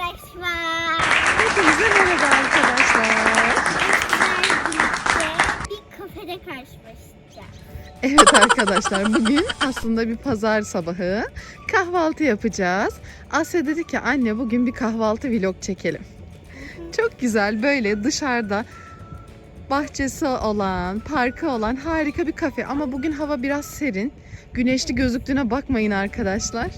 arkadaşlar. Hepinize merhaba arkadaşlar. Bir kafede karşılaşacağız. Evet arkadaşlar bugün aslında bir pazar sabahı kahvaltı yapacağız. Asya dedi ki anne bugün bir kahvaltı vlog çekelim. Çok güzel böyle dışarıda bahçesi olan, parkı olan harika bir kafe. Ama bugün hava biraz serin. Güneşli gözüktüğüne bakmayın arkadaşlar.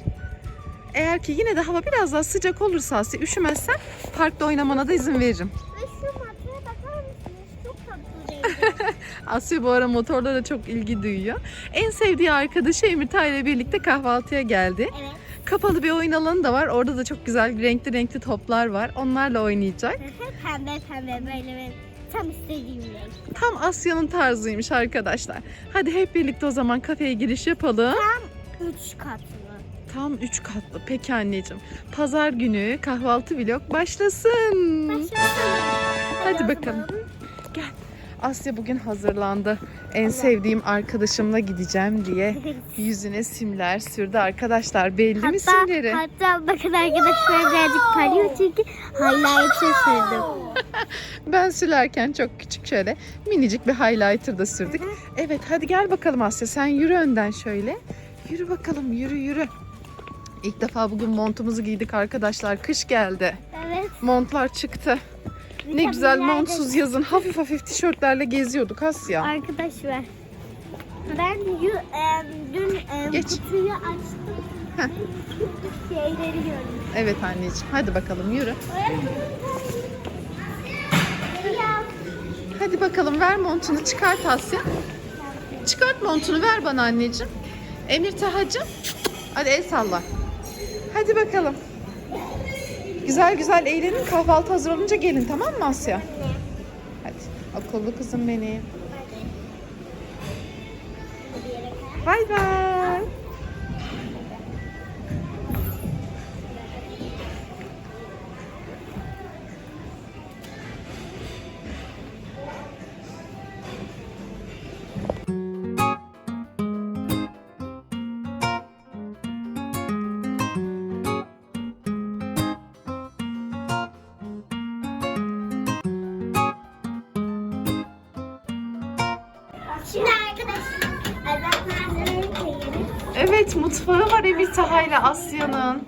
Eğer ki yine de hava biraz daha sıcak olursa Asya üşümezsen parkta oynamana da izin veririm. Ve şu matraya bakar mısınız? Çok tatlı rengi. Asya bu ara motorlara çok ilgi duyuyor. En sevdiği arkadaşı Emirta ile birlikte kahvaltıya geldi. Evet. Kapalı bir oyun alanı da var. Orada da çok güzel renkli renkli toplar var. Onlarla oynayacak. pembe pembe böyle benim tam istediğim renk. Tam Asya'nın tarzıymış arkadaşlar. Hadi hep birlikte o zaman kafeye giriş yapalım. Üç katlı. Tam 3 katlı. Peki anneciğim. Pazar günü kahvaltı vlog başlasın. Başlayalım. Hadi bakalım. Gel. Asya bugün hazırlandı. En sevdiğim arkadaşımla gideceğim diye yüzüne simler sürdü arkadaşlar. Belli mi simleri? hatta bakın arkadaşlar birazcık parlıyor çünkü highlighter sürdüm. Ben sürerken çok küçük şöyle minicik bir highlighter da sürdük. Evet hadi gel bakalım Asya sen yürü önden şöyle. Yürü bakalım yürü yürü. İlk defa bugün montumuzu giydik arkadaşlar. Kış geldi. Evet. Montlar çıktı. Ne güzel montsuz yazın hafif hafif tişörtlerle geziyorduk Asya. Arkadaşlar ben yu, em, dün em, Geç. kutuyu açtım. Heh. Şeyleri gördüm. Evet anneciğim hadi bakalım yürü. Hadi bakalım ver montunu çıkart Asya. Çıkart montunu ver bana anneciğim. Emir Tahacığım. Hadi el salla. Hadi bakalım. Güzel güzel eğlenin kahvaltı hazır olunca gelin tamam mı Asya? Hadi akıllı kızım benim. Bay bay. Evet mutfağı var Emir Taha ile Asya'nın.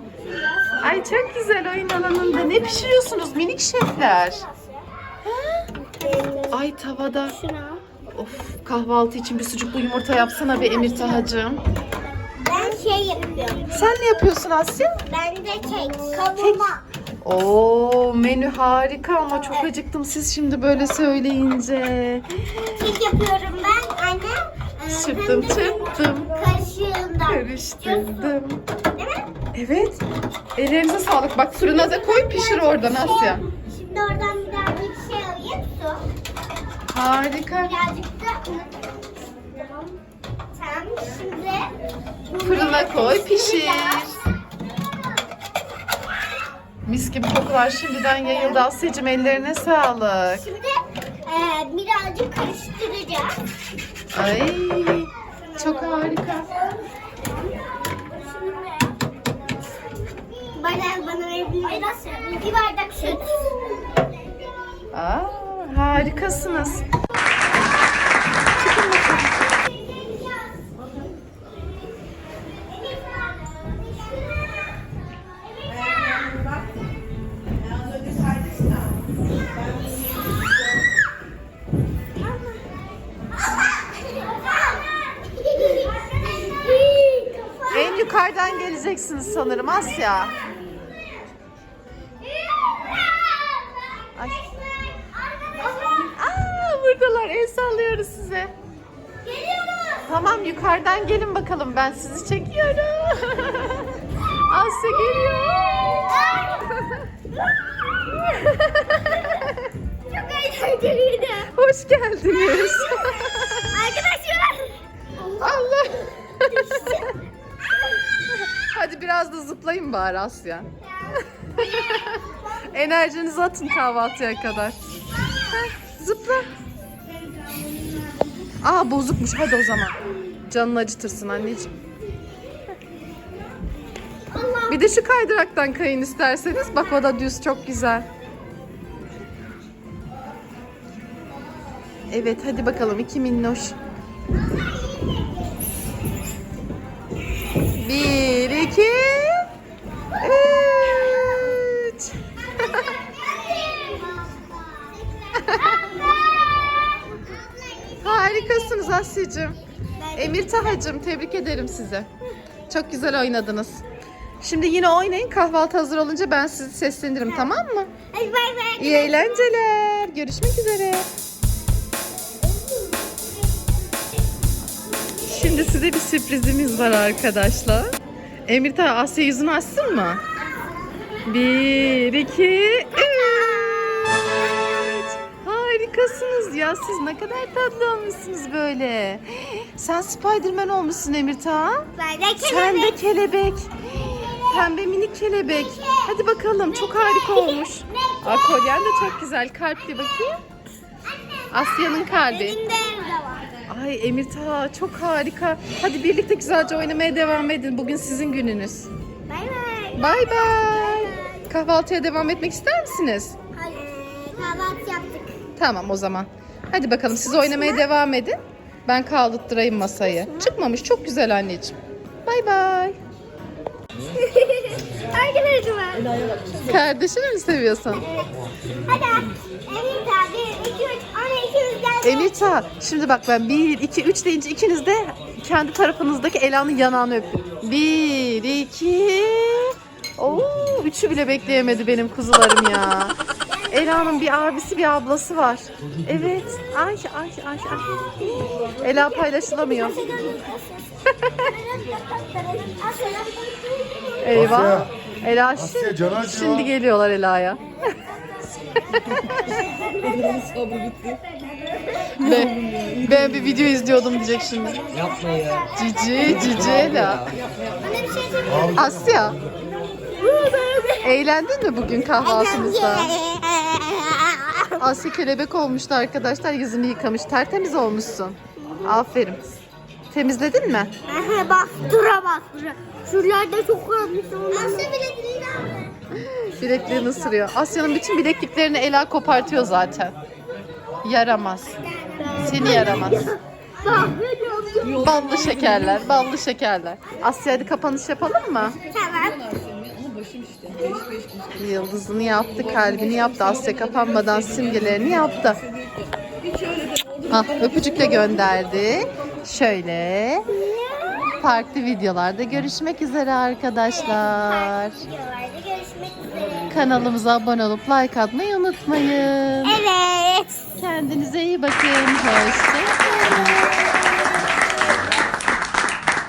Ay çok güzel oyun alanında. Ne pişiriyorsunuz minik şefler? Ay tavada. Of kahvaltı için bir sucuklu yumurta yapsana be Emir Tahacığım. Ben şey yapıyorum. Sen ne yapıyorsun Asya? Ben de kek. Kavurma. Oo menü harika ama çok acıktım siz şimdi böyle söyleyince. Kek yapıyorum ben. Anne. e, de çırptım. Kaşığından. Karıştırdım. Değil mi? Evet. Ellerinize sağlık. Bak fırına koy pişir oradan Asya. Şimdi oradan birazcık şey alayım su. Harika. Birazcık da un. Tamam. Tamam şimdi. Fırına koy pişir. Mis gibi kokular şimdiden yayıldı Asya'cığım ellerine sağlık. Şimdi e, birazcık karıştıracağız. Ay çok harika. Bana, bana verebilir misin? Bir bardak süt. Aa, harikasınız. Geleceksiniz sanırım Asya. Ay. Aa, buradalar. El sallıyoruz size. Geliyoruz. Tamam yukarıdan gelin bakalım. Ben sizi çekiyorum. Asya geliyor. Çok eğlenceliydi. Hoş geldiniz. biraz da zıplayın bari Asya. Enerjinizi atın kahvaltıya kadar. Heh, zıpla. Aa bozukmuş hadi o zaman. Canını acıtırsın anneciğim. Bir de şu kaydıraktan kayın isterseniz. Bak o da düz çok güzel. Evet hadi bakalım iki minnoş. Bir, Harikasınız Asya'cığım. Emir Tahacığım tebrik ederim sizi. Çok güzel oynadınız. Şimdi yine oynayın kahvaltı hazır olunca ben sizi seslenirim tamam mı? Hadi bay bay. İyi eğlenceler. Görüşmek üzere. Şimdi size bir sürprizimiz var arkadaşlar. Emir Taha Asya yüzünü açsın mı? Bir, iki, üç. Ya. Siz ne kadar tatlı olmuşsunuz böyle. Sen Spiderman olmuşsun Emir Taha. Ben de Sen de kelebek. Pembe minik kelebek. Hadi bakalım çok harika olmuş. Aa, kolyen de çok güzel. Kalpli bakayım. Asya'nın kalbi. Benim de evde var. Ay Emir Taha çok harika. Hadi birlikte güzelce oynamaya devam edin. Bugün sizin gününüz. Bay bay. Bay bay. Kahvaltıya devam etmek ister misiniz? Hadi kahvaltı yaptık. Tamam o zaman. Hadi bakalım siz oynamaya devam edin. Ben kaldırttırayım masayı. Çıkmamış çok güzel anneciğim. Bay bay. Arkadaşlar. Kardeşini mi seviyorsun? Hadi. Emin tabi. 2 3 ana 200 gel. Emir Taha, şimdi bak ben 1, 2, 3 deyince ikiniz de kendi tarafınızdaki Ela'nın yanağını öpün. 1, 2, Oo, üçü bile bekleyemedi benim kuzularım ya. Ela'nın bir abisi bir ablası var. Evet. Ay ay ay ay. Ela paylaşılamıyor. Eyvah. Ela Asya, şimdi, acıyor. şimdi geliyorlar Ela'ya. ben, ben bir video izliyordum diyecek şimdi. Yapma ya. Cici, cici Ela. Asya. Eğlendin mi bugün kahvaltımızda? Asya kelebek olmuştu arkadaşlar. Yüzünü yıkamış. Tertemiz olmuşsun. Aferin. Temizledin mi? Dura bak dura. Şuralarda çok kalmış Asya bile değil abi. Bileklerini ısırıyor. Asya'nın bütün bilekliklerini Ela kopartıyor zaten. Yaramaz. Seni yaramaz. Ballı şekerler, ballı şekerler. Asya hadi kapanış yapalım mı? Tamam. Yıldızını yaptı, kalbini yaptı. Asya kapanmadan simgelerini yaptı. Ha, öpücükle gönderdi. Şöyle farklı videolarda görüşmek üzere arkadaşlar. Kanalımıza abone olup like atmayı unutmayın. Evet. Kendinize iyi bakın. Hoşça